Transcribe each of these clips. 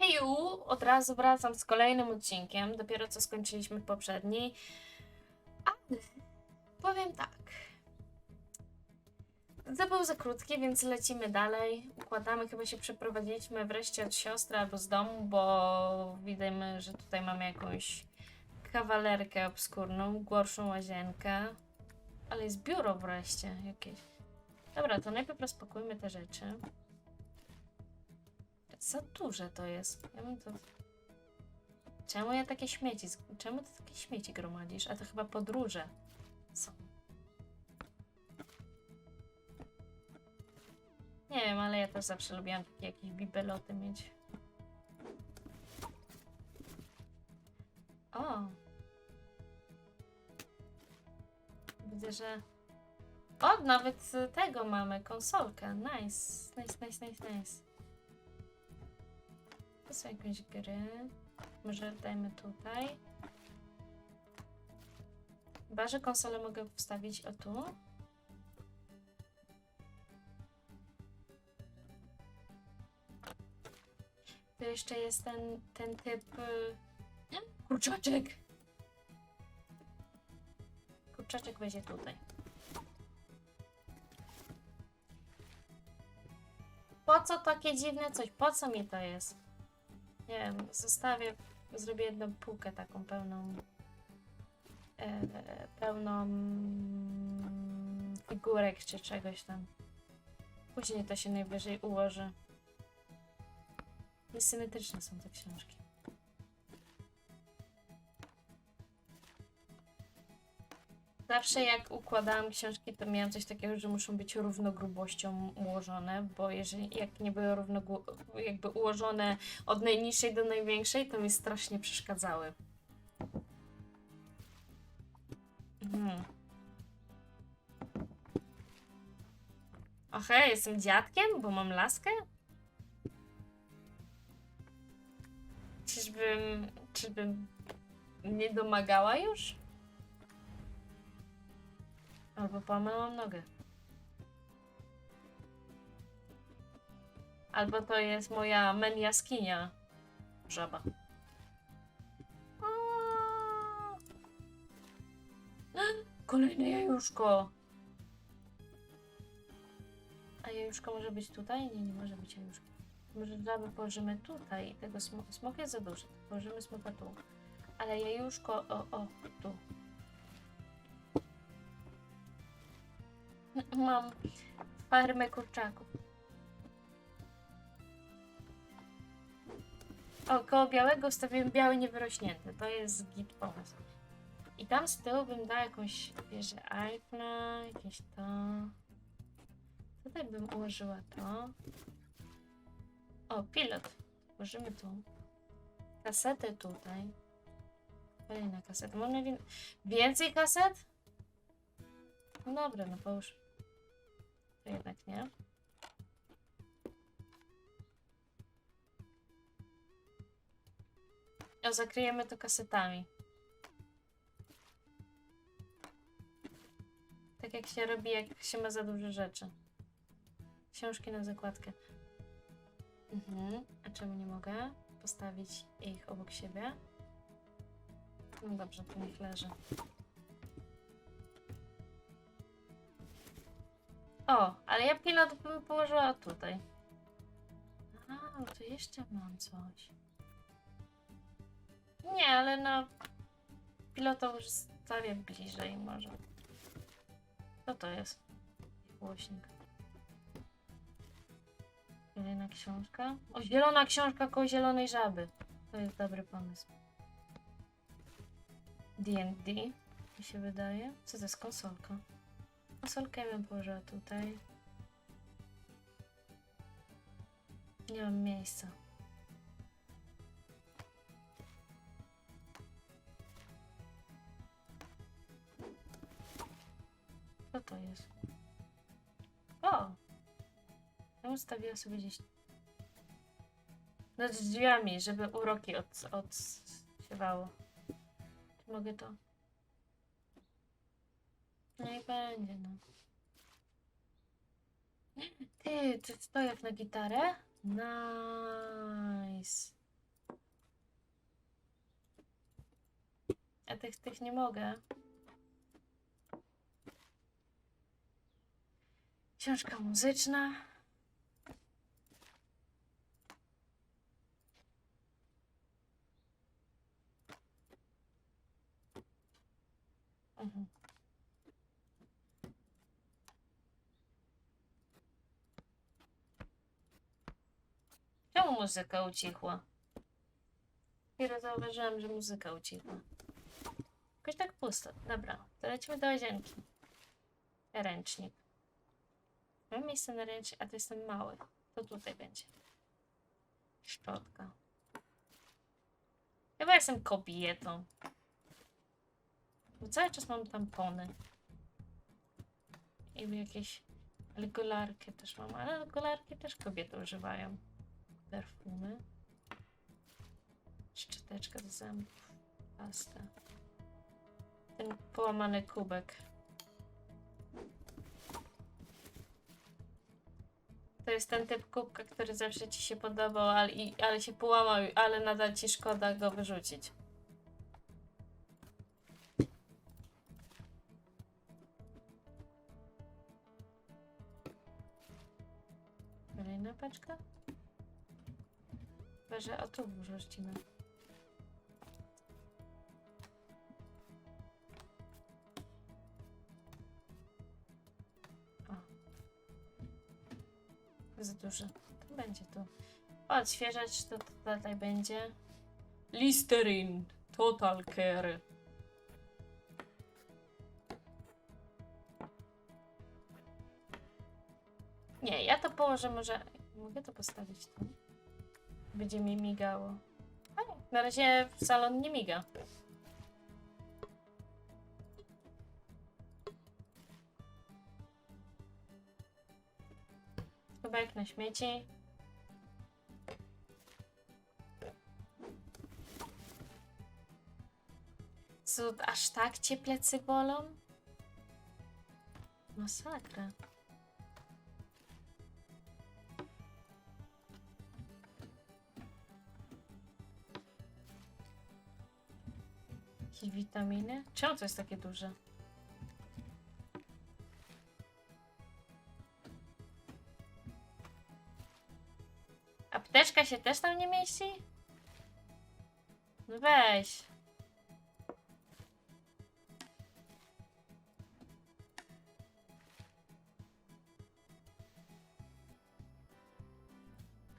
Heju, od razu wracam z kolejnym odcinkiem. Dopiero co skończyliśmy poprzedni. Ale powiem tak. To był za krótki, więc lecimy dalej. Układamy, chyba się przeprowadziliśmy wreszcie od siostry albo z domu, bo widzimy, że tutaj mamy jakąś kawalerkę obskurną, gorszą łazienkę. Ale jest biuro wreszcie jakieś. Dobra, to najpierw rozpakujmy te rzeczy. Za duże to jest. Ja bym to... Czemu ja takie śmieci... Czemu ty takie śmieci gromadzisz? A to chyba podróże są. Nie wiem, ale ja też zawsze lubiłam takie jakieś bibeloty mieć. O! Widzę, że... O, nawet tego mamy, konsolkę. Nice, nice, nice, nice, nice. To są jakieś gry. Może dajmy tutaj. Chyba, że konsolę mogę wstawić o tu. To jeszcze jest ten, ten typ... y, Kurczaczek! Kurczaczek będzie tutaj. Po co takie dziwne coś? Po co mi to jest? Nie wiem, zostawię, zrobię jedną półkę taką pełną, e, pełną figurek czy czegoś tam. Później to się najwyżej ułoży. Niesymetryczne są te książki. Zawsze jak układałam książki, to miałam coś takiego, że muszą być równogrubością ułożone, bo jeżeli jak nie były równo jakby ułożone od najniższej do największej, to mi strasznie przeszkadzały. Okej, jestem dziadkiem, bo mam laskę? Czyżbym, czyżbym nie domagała już? Albo połamałam nogę. Albo to jest moja men jaskinia żaba. Kolejne jajuszko! A jajuszko może być tutaj? Nie, nie może być jajuszko. Może żaby położymy tutaj tego smoka. Smok jest za duży. Położymy smoka tu. Ale jajuszko, o, o, tu. Mam farmę kurczaków. O, koło białego stawiłem biały niewyrośnięty. To jest git pomysł. I tam z tyłu bym dała jakąś wieżę Eiffla, jakieś to. Tutaj bym ułożyła to. O, pilot. Ułożymy tu. Kasetę tutaj. Kolejna kaseta. Wie- więcej kaset? No dobra, no połóż. To jednak nie. O, zakryjemy to kasetami. Tak jak się robi, jak się ma za dużo rzeczy. Książki na zakładkę. Mhm. A czemu nie mogę postawić ich obok siebie? No dobrze, to niech leży. O, ale ja pilot bym położyła tutaj. A, to jeszcze mam coś. Nie, ale no... Pilota już stawię bliżej może. Co to jest? Głośnik. Kolejna książka. O, zielona książka koło zielonej żaby. To jest dobry pomysł. D&D mi się wydaje. Co to jest konsolka? Konsolkę bym położyła tutaj. Nie mam miejsca. Co to jest? O! Ja ustawiła sobie gdzieś nad drzwiami, żeby uroki od. Czy mogę to? No i będzie, no. Ty, czy stojak na gitarę? Nice. A tych, tych nie mogę. Książka muzyczna. Muzyka ucichła? Dopiero zauważyłam, że muzyka ucichła. Jakoś tak pusto. Dobra, to lecimy do łazienki. Ręcznik. Mam miejsce na ręcznik, a to jestem mały. To tutaj będzie. Szczotka. Chyba jestem kobietą. Bo cały czas mam tampony. I jakieś... Ale golarkę też mam, ale golarki też kobiety używają. Perfumy. Szczoteczka do zębów. Pasta. Ten połamany kubek. To jest ten typ kubka, który zawsze ci się podobał, ale, i, ale się połamał, ale nadal ci szkoda go wyrzucić. Kolejna paczka? Chyba, że o tu wrzucimy. O. Za duże. To będzie tu. Odświeżać to tutaj będzie. Listerin. Total Care. Nie, ja to położę może... Mogę to postawić tu? Będzie mi migało. A nie, na razie salon nie miga. Kubek na śmieci. Co, aż tak cię plecy bolą? Masakra. Witaminy? Czemu to jest takie duże? Apteczka się też tam nie mieści? No weź.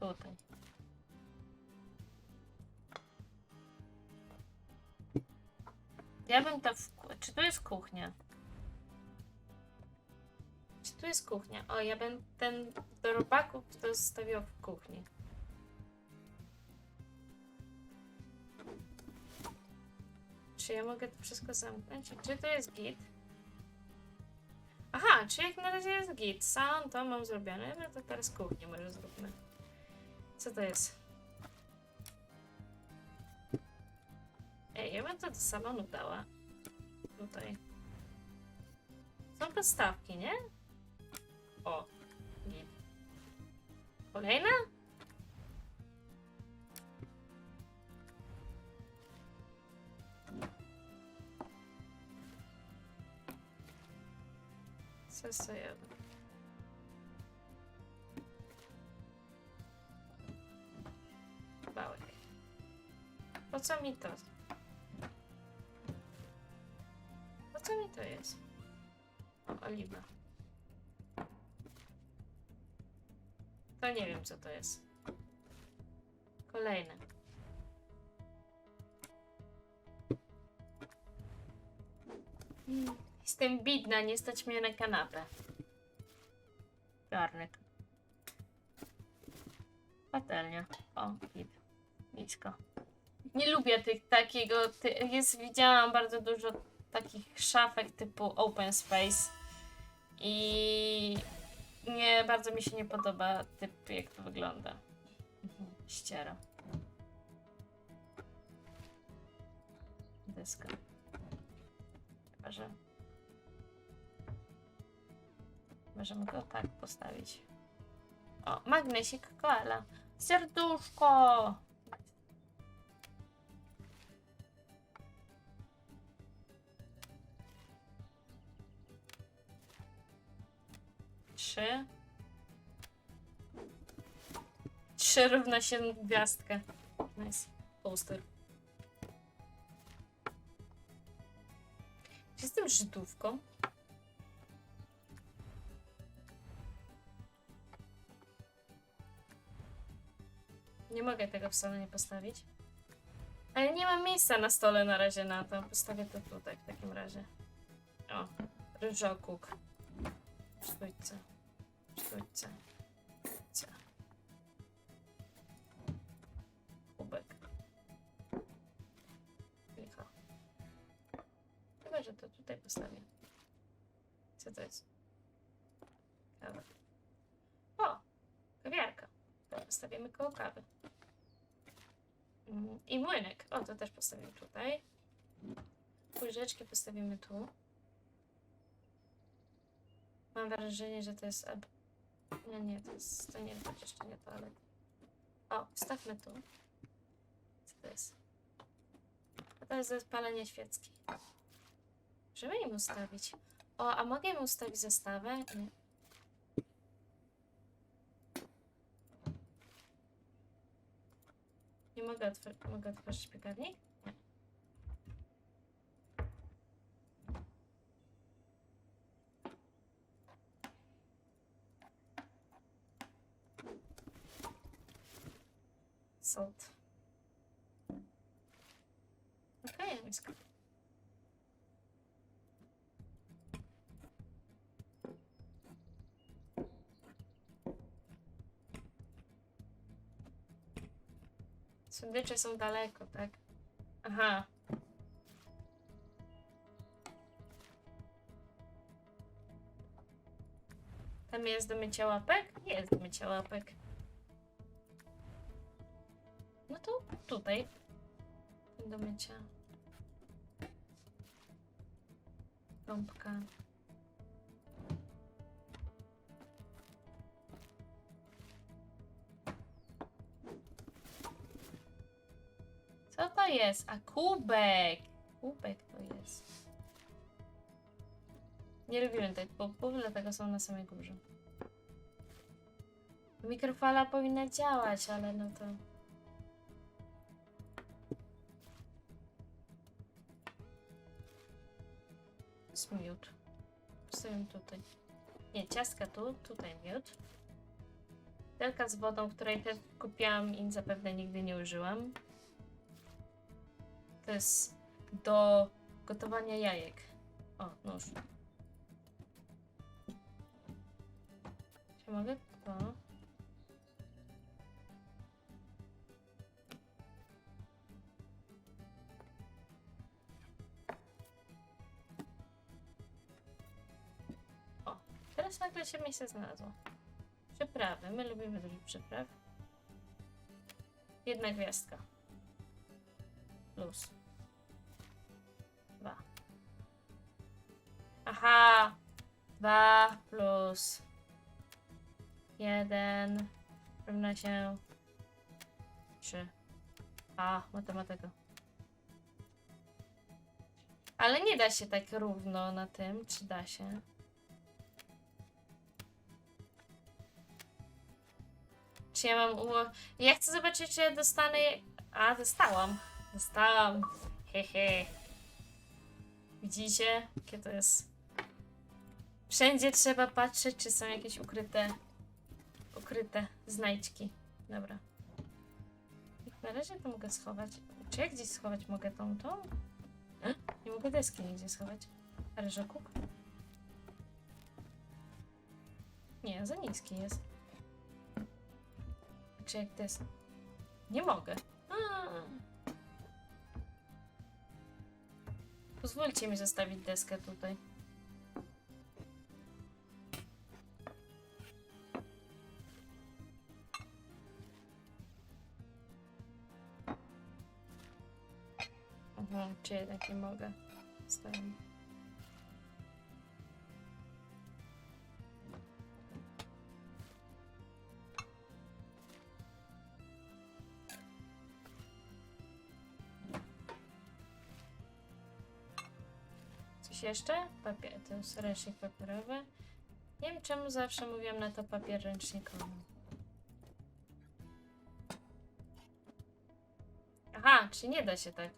Tutaj. Ja bym to w... Czy tu jest kuchnia? Czy tu jest kuchnia? O, ja bym ten do robaków to zostawiła w kuchni. Czy ja mogę to wszystko zamknąć? Czy to jest git? Aha, czy jak na razie jest git? Salon to mam zrobione, no to teraz kuchnię może zróbmy. Co to jest? Ja bym to do salonu dała. Tutaj. Są podstawki, nie? O. Git. Kolejna? Sobie? Bałek. Po co mi to? To jest? O, oliwa. To nie wiem, co to jest. Kolejne. Jestem bidna, nie stać mnie na kanapę. Garnek. Patelnia. O, git. Nisko. Nie lubię tych takiego. Ty, jest, widziałam bardzo dużo takich szafek typu open space. I nie bardzo mi się nie podoba typ, jak to wygląda. Mhm, Ściera. Deska. Chyba, że. Możemy go tak postawić. O, magnesik koala. Serduszko! Trzy. Trzy równa się gwiazdka. Nice. Poster. Jestem Żydówką? Nie mogę tego w salonie postawić. Ale nie mam miejsca na stole na razie na to. Postawię to tutaj w takim razie. O, ryżokuk. Sztućce. Sztućce. Sztućce. Kubek. Licho. Chyba, że to tutaj postawię. Co to jest? Kawa. O! Kawiarka. To postawimy koło kawy. Mm, I młynek. O, to też postawimy tutaj. Łyżeczki postawimy tu. Mam wrażenie, że to jest... Nie, nie, to jest... To nie, to jeszcze nie toalet. O, wstawmy tu. Co to jest? A to jest zapalenie świecki. Możemy im ustawić. O, a mogę im ustawić zestawę? Nie. Nie mogę, mogę otworzyć piekarnik? Salt. Okay, miska. Sądycze są daleko, tak? Aha. Tam jest do mycia łapek? Jest do mycia łapek. Tutaj. Do mycia. Gąbka. Co to jest? A kubek! Kubek to jest. Nie lubiłem tych pupów, dlatego są na samej górze. Mikrofala powinna działać, ale no to... tutaj. Nie, ciastka tu, tutaj miód. Telka z wodą, której też kupiłam i zapewne nigdy nie użyłam. To jest do gotowania jajek. O, nóż. Czy mogę to? Nagle się miejsce znalazło. Przyprawy. My lubimy dużo przypraw. Jedna gwiazdka. Plus. Dwa. Aha! Dwa plus. Jeden. Równa się. Trzy. A, matematyka. Ale nie da się tak równo na tym, czy da się? Czy ja mam umo... Ja chcę zobaczyć, czy dostanę... A, dostałam. Dostałam. Hehe. Widzicie? Jakie to jest... Wszędzie trzeba patrzeć, czy są jakieś ukryte... Ukryte znajdźki. Dobra. Na razie to mogę schować. Czy ja gdzieś schować mogę tą, tą? E? Nie mogę deski nigdzie schować. Ryżokuk? Nie, za niski jest. Czy jak desk? Nie mogę. A. Pozwólcie mi zostawić deskę tutaj. Aha, czy jednak nie mogę? Zostawiam. Jeszcze? Papier, to jest ręcznik papierowy. Nie wiem czemu zawsze mówiłam na to papier ręcznikowy. Aha, czy nie da się tak?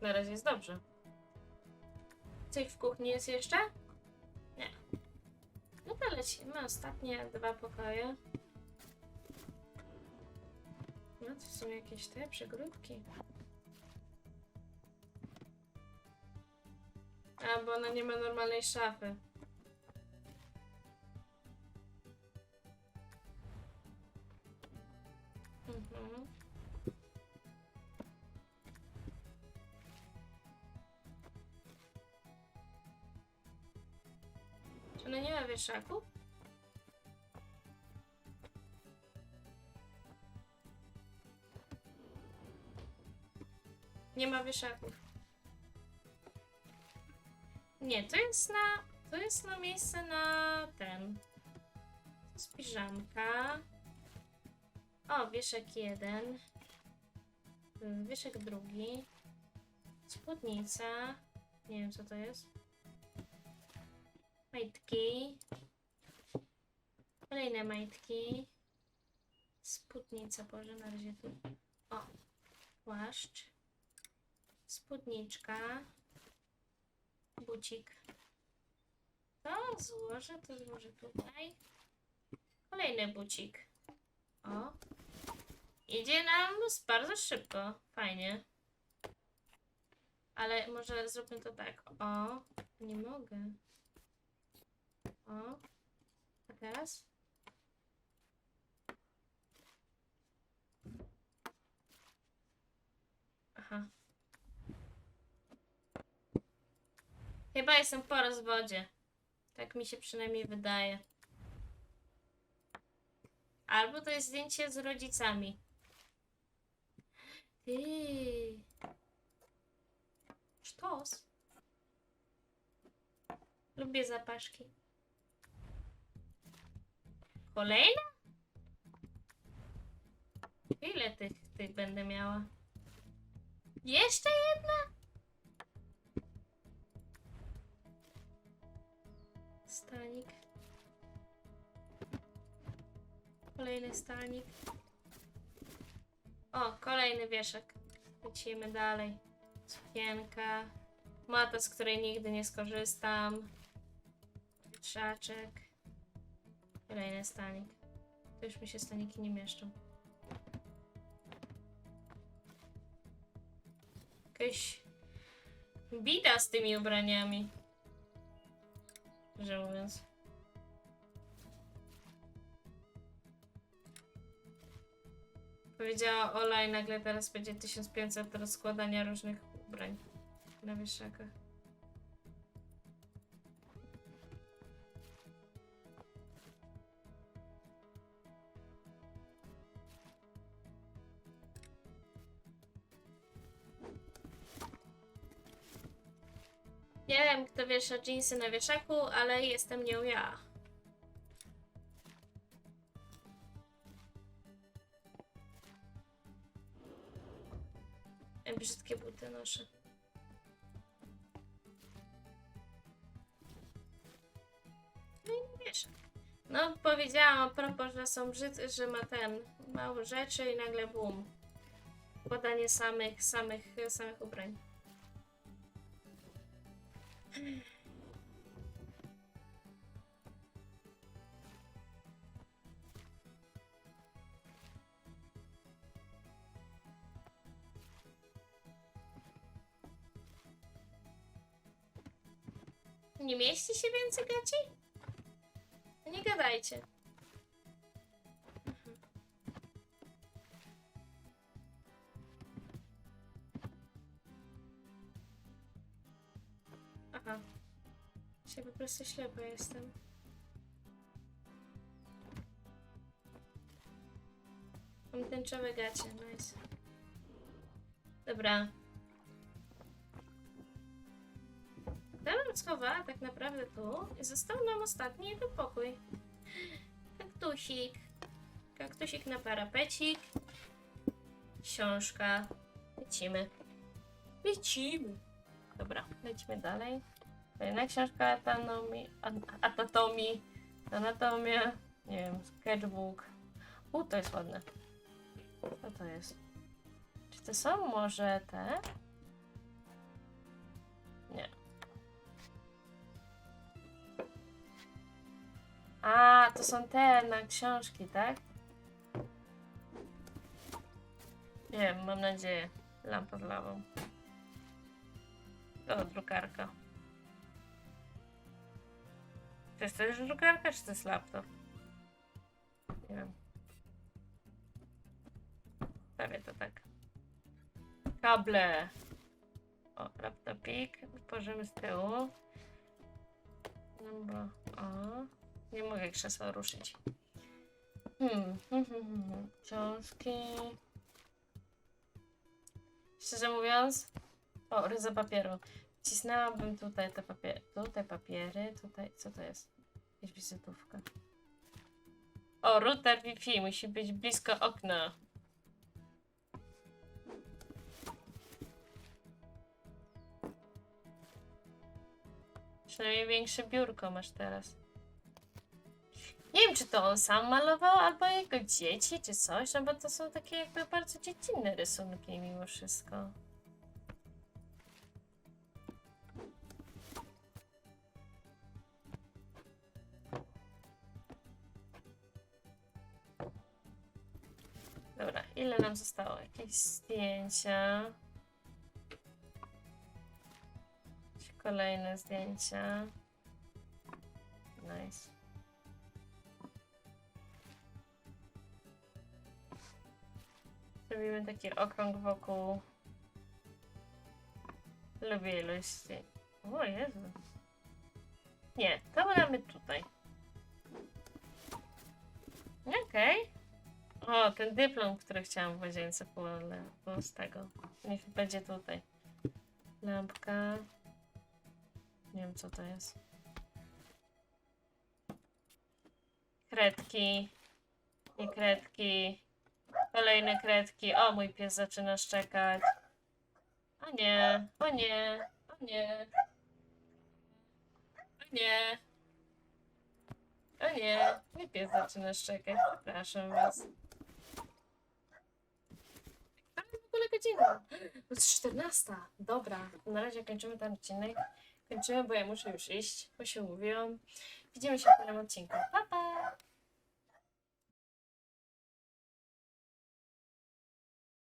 Na razie jest dobrze. Coś w kuchni jest jeszcze? Nie. No to lecimy. Ostatnie dwa pokoje. No to są jakieś te przegródki. A, bo ona nie ma normalnej szafy. Mhm. Ona nie ma wieszaków? Nie ma wieszaków. Nie, to jest na. To jest na miejsce na ten. To jest piżamka. O, wieszek jeden. Wieszek drugi. Spódnica. Nie wiem co to jest. Majtki. Kolejne majtki. Spódnica, Boże, na razie tu. O, płaszcz. Spódniczka. Bucik. To złożę, to złożę tutaj. Kolejny bucik. O. Idzie nam bardzo szybko. Fajnie. Ale może zróbmy to tak. O, nie mogę. O. A teraz? Aha. Chyba jestem po rozwodzie. Tak mi się przynajmniej wydaje. Albo to jest zdjęcie z rodzicami. Ty. Sztos. Lubię zapaszki. Kolejna? Ile tych, tych będę miała? Jeszcze jedna? Stanik. Kolejny stanik. O, kolejny wieszak. Lecimy dalej. Sukienka. Mata, z której nigdy nie skorzystam. Wiatrzaczek. Kolejny stanik. To już mi się staniki nie mieszczą. Jakaś bida z tymi ubraniami. Że mówiąc. Powiedziała Ola i nagle teraz będzie 1500 rozkładania różnych ubrań na wieszakach. Nie wiem, kto wiesza jeansy na wieszaku, ale jestem nią ja. Brzydkie buty noszę. No i wieszak. No, powiedziałam a propos, że są brzyd, że ma ten mało rzeczy i nagle bum. Podanie samych, samych, samych ubrań. Nie mieści się więcej gaci? Nie gadajcie. przez ślepa jestem. Mam tęczowe gacie, nice. Dobra. Dalej schowa tak naprawdę tu i został nam ostatni jego pokój. Kaktusik. Kaktusik na parapecik. Książka. Lecimy. Lecimy. Dobra, lecimy dalej. Kolejna książka anatomii, an- anatomii, anatomia, nie wiem, sketchbook. U, to jest ładne. Co to jest? Czy to są może te? Nie. A, to są te na książki, tak? Nie wiem, mam nadzieję. Lampa z lawą. O, drukarka. To jest też drukarka, czy to jest laptop? Nie wiem. Prawie to tak. Kable. O, laptopik. Otworzymy z tyłu. Dobra. O. Nie mogę krzesła ruszyć. Hmm. hmm, hmm, hmm. Książki. Szczerze mówiąc, o, ryza papieru. Wcisnęłabym tutaj te papiery, tutaj papiery, tutaj, co to jest? Jakaś wizytówka. O, router Wi-Fi musi być blisko okna. Przynajmniej większe biurko masz teraz. Nie wiem, czy to on sam malował, albo jego dzieci, czy coś, no bo to są takie jakby bardzo dziecinne rysunki mimo wszystko. Ile nam zostało? Jakieś zdjęcia. Kolejne zdjęcia. Nice. Zrobimy taki okrąg wokół. Lubię zdjęć. O Jezu. Nie, to mamy tutaj. Okej. O, ten dyplom, który chciałam w łazience było, z tego. Niech będzie tutaj. Lampka. Nie wiem, co to jest. Kredki. I kredki. Kolejne kredki. O, mój pies zaczyna szczekać. O nie, o nie, o nie. O nie. O nie, mój pies zaczyna szczekać. Przepraszam was. Która jest w ogóle godzina? Jest 14. Dobra, na razie kończymy ten odcinek. Kończymy, bo ja muszę już iść, bo się mówiłam. Widzimy się w kolejnym odcinku. Pa, pa!